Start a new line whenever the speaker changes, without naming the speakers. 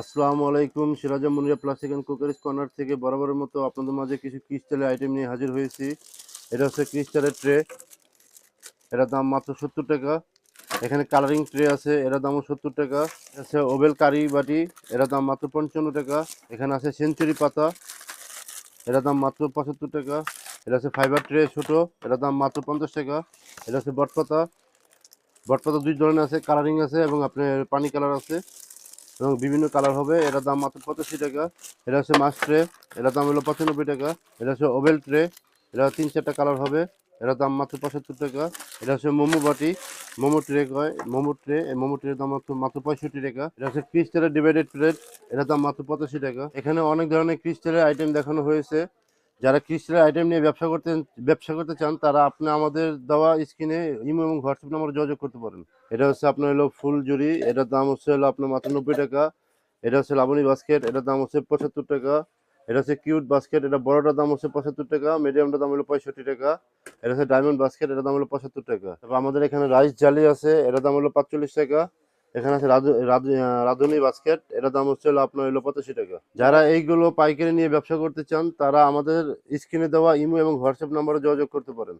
আসসালামু আলাইকুম Siraja Munia plastic and crockeries corner থেকে বরাবরের মতো আপনাদের মাঝে কিছু ক্রিস্টালের আইটেম নিয়ে হাজির হয়েছি। এটা হচ্ছে ক্রিস্টালের ট্রে এটার দাম মাত্র সত্তর টাকা। এখানে কালারিং ট্রে আছে, এটার দামও সত্তর টাকা। আছে ওভেল কারি বাটি, এটার দাম মাত্র পঞ্চান্ন টাকা। এখানে আছে সেঞ্চুরি পাতা, এটার দাম মাত্র পঁচাত্তর টাকা। এটা আছে ফাইবার ট্রে ছোট, এটার দাম মাত্র পঞ্চাশ টাকা। এটা আছে বটপাতা। বটপাতা দুই ধরনের আছে কালারিং আছে এবং আপনার পানি কালার আছে। এবং বিভিন্ন কালার হবে। এটার দাম মাত্র পঁচাশি টাকা। এটা হচ্ছে মাছ ট্রে এটার দাম হলো পঁচানব্বই টাকা। এটা হচ্ছে ওভেল ট্রে এটা তিন চারটা কালার হবে। এটার দাম মাত্র পঁচাত্তর টাকা। এটা হচ্ছে মোমো বাটি, মোমো ট্রে কয়, মোমো ট্রে এই মোমো ট্রের দাম মাত্র মাত্র পঁয়ষট্টি টাকা। এটা হচ্ছে ক্রিস্টালের ডিভাইডেড প্লেট এটার দাম মাত্র পঁচাশি টাকা। এখানে অনেক ধরনের ক্রিস্টালের আইটেম দেখানো হয়েছে। যারা ক্রিস্টালের আইটেম নিয়ে ব্যবসা করতে ব্যবসা করতে চান, তারা আপনি আমাদের দেওয়া স্ক্রিনে ইমো এবং হোয়াটসঅ্যাপ নাম্বারে যোগাযোগ করতে পারেন। এটা হচ্ছে আপনার হলো ফুল জুড়ি, এটার দাম হচ্ছে হলো আপনার মাত্র নব্বই টাকা। এটা হচ্ছে লাবণী বাস্কেট এটার দাম হচ্ছে পঁচাত্তর টাকা। এটা হচ্ছে কিউট বাস্কেট এটা বড়টার দাম হচ্ছে পঁচাত্তর টাকা। মিডিয়ামটার দাম হলো পঁয়ষট্টি টাকা। এটা হচ্ছে ডায়মন্ড বাস্কেট এটার দাম হলো পঁচাত্তর টাকা। তারপর আমাদের এখানে রাইস জালি আছে, এটার দাম হলো পাঁচচল্লিশ টাকা। এখানে আছে রাধু- রাধু- রাঁধুনি বাস্কেট। এটা দাম হচ্ছে আপনার হলো পঁচাশি টাকা। যারা এইগুলো পাইকারি নিয়ে ব্যবসা করতে চান, তারা আমাদের স্ক্রিনে দেওয়া ইমো এবং হোয়াটসঅ্যাপ নাম্বারে যোগাযোগ করতে পারেন।